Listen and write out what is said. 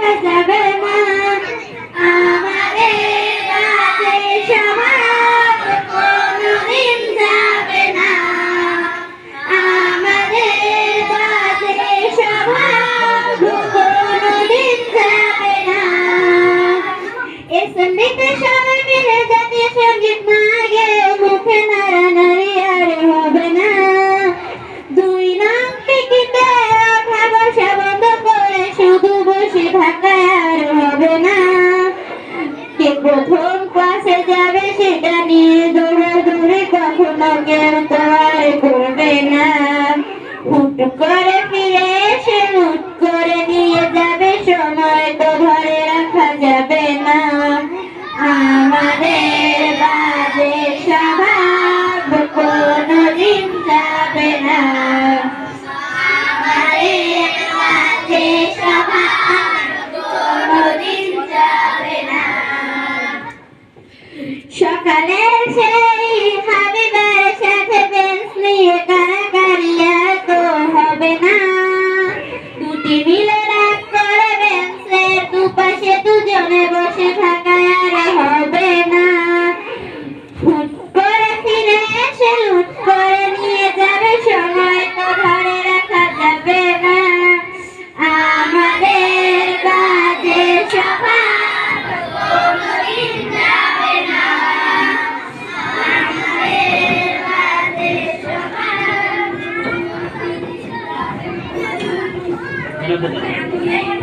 Hey, Devin. থাকা আর হবে না। কে প্রথম ক্লাসে যাবে সেটা নিয়ে দৌড়াদৌড়ি কখনো কেউ তো আর করবে না। হুট করে ফিরে সকালে সেই হাবিবার সাথে বেঞ্চ নিয়ে কারাকারি তো হবে না। দুটি মিলে রাগ করে বেঞ্চের দুপাশে দুজনে বসে chưa tính